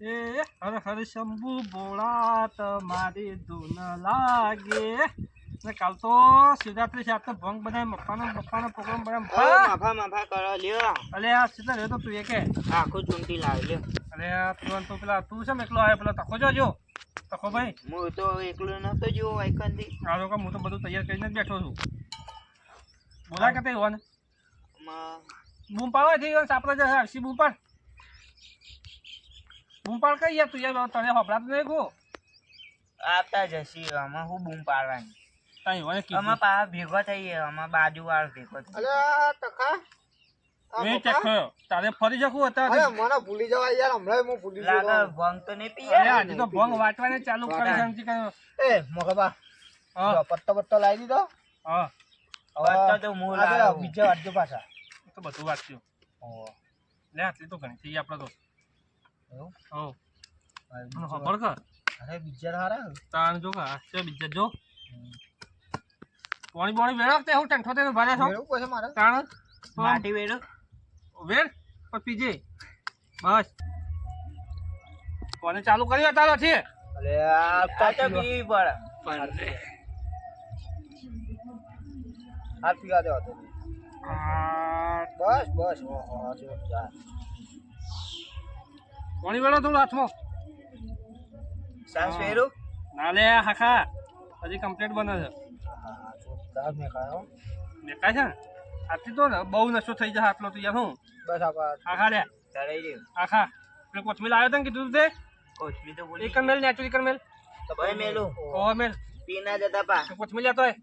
એ હર હર શંભુ ભોળા તમારી ધૂન લાગે. ને કાલ તો શિવરાત્રી છે તો ભંગ બનાવી મપ્પાનો મપ્પાનો પ્રોગ્રામ બનાવ માફા માફા કરો લ્યો. અલે આ સીધા રહ્યો તો તું એ કે આખું ચૂંટી લાવ લ્યો. અરે આ તું તો પેલા તું છે એકલો આવ્યો? પેલો તકો જોજો. તકો ભાઈ. હું તો એકલો નતો જો આઈકનથી આ લોકો હું તો બધું તૈયાર કરીને જ બેઠો છું. બોલા કે તે હોને? માં બૂમ પાડવા થઈ ગયો આપણે જશે આવશી બૂમ પાડ. બૂમ પાડ કઈ યાર તું યાર તને હોપડા તો નહીં ગો આપતા જશી આમાં હું બૂમ પાડવાની. તઈ હોય કીધું. આમાં પા ભેગો થઈએ આમાં બાજુ વાળો ભેગો થઈ અલ્યા ટકા આ મેં થયો તારે ફરી અરે હતા મને ભૂલી જવાય યાર હમણાં હું ભૂલી લાગે ગયો ભંગ તો નહીં પીએ. અરે આજે તો ભંગ વાટવાને ચાલુ કરી સમજી કે એ મોકબા હા. પત્તો પત્તો લાવી દીધો. હા. પત્તો તો હું આ પેલા લાવું. બીજા વાંચજો પાછા. તો બધું વાંચ્યું લે આટલી તો ઘણી થઈ આપણે તો. એવું? હો ખબર કર. અરે બીજા હારા તાણ જો કા છે બીજા જો. પાણી પાણી વેળવતે હું ટેન્થો તેને ભરે છો? મેળવું પડશે મારે. તાણ? માટી વેર પણ પીજે. બસ. કોને ચાલુ કર્યું તારો છે અલે આ તો પીવી પડે. હાથ પીવા દેવા તો. બસ બસ ઓહો જોરદાર પાણી વેળો થોડું હાથમાં. સાસ વેરું? ના લે હાખા. હજી કમ્પ્લીટ બને છે. હા, જોરદાર મેં ખાયો દેખાય છે ને? આટલી તો ને બહુ નશો થઈ જાય આટલો તો યાર હું? બસ આપા આખા લે. ચડાઈ દે. આખા પેલો કોથમીર આવ્યો તને કીધું તું તે? કોથમી તો બોલી એક મેલ નેચુરી કર મેલ. ભાઈ મેલું. ઓ મેલ. પી ના જતા પા. કોથમીર લેતો હોય.